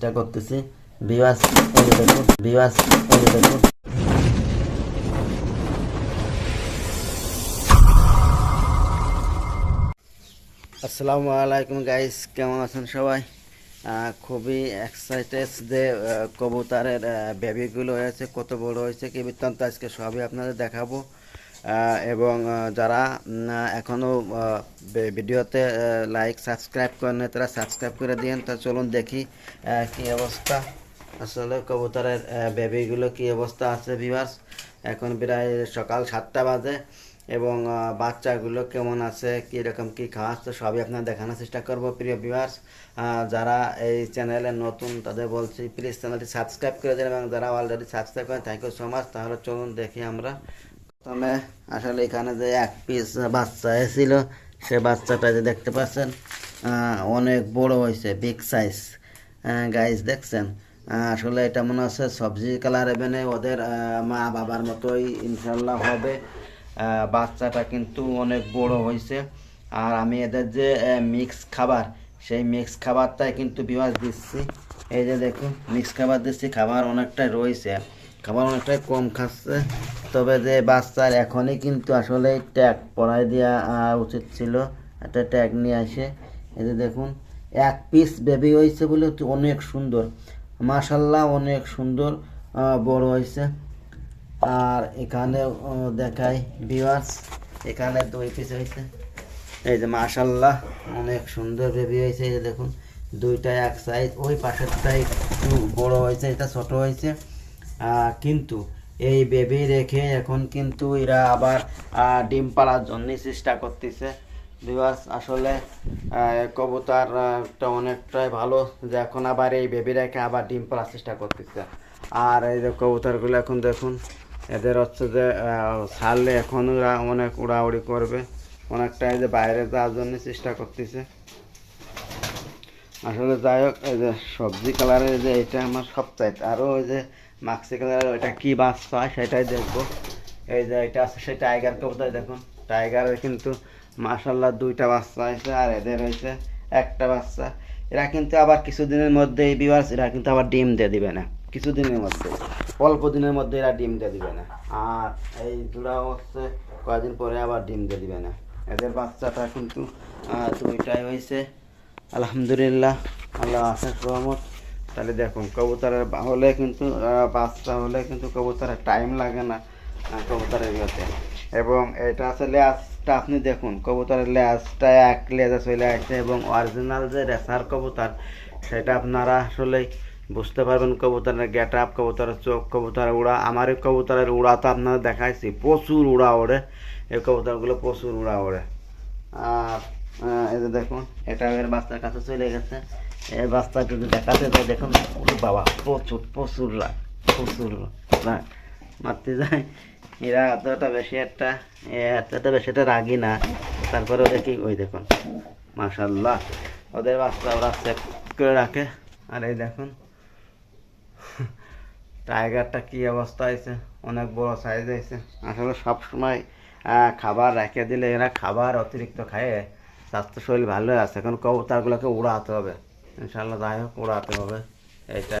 চেষ্টা করতেছি। বিবাস দেখুন বিবাস দেখুন। আসসালামু আলাইকুম গাইস কেমন আছেন সবাই? খুবই এক্সাইটেড যে কবুতারের বেবিগুলো হয়েছে, কত বড় হয়েছে, কি বৃত্তান্ত, আজকে সবই আপনাদের দেখাবো। এবং যারা উম, আহ, এখনও ভিডিওতে লাইক সাবস্ক্রাইব করেন তারা সাবস্ক্রাইব করে দিন তা চলুন দেখি কি অবস্থা। আসলে কবুতরের বেবিগুলো কি অবস্থা আছে ভিভার্স এখন প্রায় সকাল সাতটা বাজে এবং বাচ্চাগুলো কেমন আছে কীরকম কী খাওয়াচ্ছে সবই আপনার দেখানোর চেষ্টা করব প্রিয় ভিউয়ার্স যারা এই চ্যানেলে নতুন তাদের বলছি প্লিজ চ্যানেলটি সাবস্ক্রাইব করে দেন এবং যারা অলরেডি সাবস্ক্রাইব করেন থ্যাংক ইউ সো মাচ তাহলে চলুন দেখি আমরা প্রথমে আসলে এখানে যে এক পিস বাচ্চা এসেছিল, সে বাচ্চাটা যে দেখতে পাচ্ছেন অনেক বড় হয়েছে বিগ সাইজ গাইস দেখছেন? আসলে এটা মনে হচ্ছে সবজি কালার এভেনে ওদের মা বাবার মতোই ইনশাল্লাহ হবে। বাচ্চাটা কিন্তু অনেক বড় হয়েছে। আর আমি এদের যে মিক্স খাবার, সেই মিক্স খাবারটাই কিন্তু বিভাগ দিচ্ছি। এই যে দেখুন মিক্স খাবার দিচ্ছি, খাবার অনেকটাই রয়েছে। খাবার অনেকটাই কম খাচ্ছে। তবে যে বাচ্চার এখনই কিন্তু আসলে ট্যাগ পরাই দেওয়া উচিত ছিল। একটা ট্যাগ নিয়ে আসে। এই যে দেখুন, এক পিস বেবি হয়েছে বলে অনেক সুন্দর। মাশাল্লাহ অনেক সুন্দর বড় হয়েছে। আর এখানে দেখাই ভিউয়ার্স এখানে দুই পিস হয়েছে। এই যে মাশাল্লাহ অনেক সুন্দর বেবি হয়েছে। এই যে দেখুন, দুইটা এক সাইজ ওই পাশেরটা একটু বড় হয়েছে, এটা ছোট হয়েছে। কিন্তু এই বেবি রেখে এখন কিন্তু এরা আবার ডিম পাড়ার জন্য চেষ্টা করতেছে। ভিউয়ার্স আসলে কবুতরটা অনেকটাই ভালো যে এখন আবার এই বেবি রেখে আবার ডিম পাড়ার চেষ্টা করতেছে। আর এই যে কবুতরগুলো এখন দেখুন, এদের হচ্ছে যে ছাড়লে এখন ওরা অনেক উড়াউড়ি করবে। অনেকটা এই যে বাইরে যাওয়ার জন্য চেষ্টা করতেছে। আসলে যাই হোক, এই যে সবজি কালারের যে এটা আমার সবচাইতে আরও ওই যে মাক্সি কালারের ওইটা কী বাচ্চা হয় সেটাই দেখব। এই যে এটা আছে, সেই টাইগার কবুতর দেখুন। টাইগারের কিন্তু মাশাল্লাহ দুইটা বাচ্চা হয়েছে আর এদের হয়েছে একটা বাচ্চা। এরা কিন্তু আবার কিছুদিনের মধ্যে এই বিভার্স এরা কিন্তু আবার ডিম দিয়ে দিবে না। কিছুদিনের মধ্যে, অল্প দিনের মধ্যে এরা ডিম দিয়ে দিবে না। আর এই জোড়াও হচ্ছে কয়েকদিন পরে আবার ডিম দিয়ে দিবে না। এদের বাচ্চাটা কিন্তু দুইটাই হয়েছে। আলহামদুলিল্লাহ, আল্লাহ আশেষ রহমত। তাহলে দেখুন, কবুতরের হলে কিন্তু বাচ্চা হলে কিন্তু কবুতরের টাইম লাগে না কবুতরের ইয়েতে। এবং এটা আছে লেজটা, আপনি দেখুন, কবুতরের লেজটা এক লেজে চলে আসছে এবং অরিজিনাল যে রেসার কবুতর, সেটা আপনারা আসলে বুঝতে পারবেন কবুতরের গেট আপ কবুতরের চোখ, কবুতরের উড়া। আমার কবুতরের উড়া তো আপনারা দেখাইছি, প্রচুর উড়া ওড়ে। এই কবুতরগুলো প্রচুর উড়া ওড়ে। আর দেখুন, এটা এর বাচ্চার কাছে চলে গেছে। এই বাচ্চা যদি দেখাতে যায়, দেখুন বাবা, প্রচুর প্রচুর রাগ প্রচুর রাগ। মারতে যায়, এরা এতটা বেশি একটা এতটা বেশি একটা রাগি না। তারপরে ওদের কি, ওই দেখুন মাশাল্লাহ ওদের বাচ্চা ওরা চেক করে রাখে। আর এই দেখুন, টাইগারটা কি অবস্থা হয়েছে, অনেক বড় সাইজ হয়েছে। আসলে সবসময় খাবার রেখে দিলে এরা খাবার অতিরিক্ত খায়। স্বাস্থ্য শরীর ভালো আছে এখন কবুতারগুলোকে উড়াতে হবে। ইনশাল্লাহ যাই হোক উড়াতে হবে। এইটা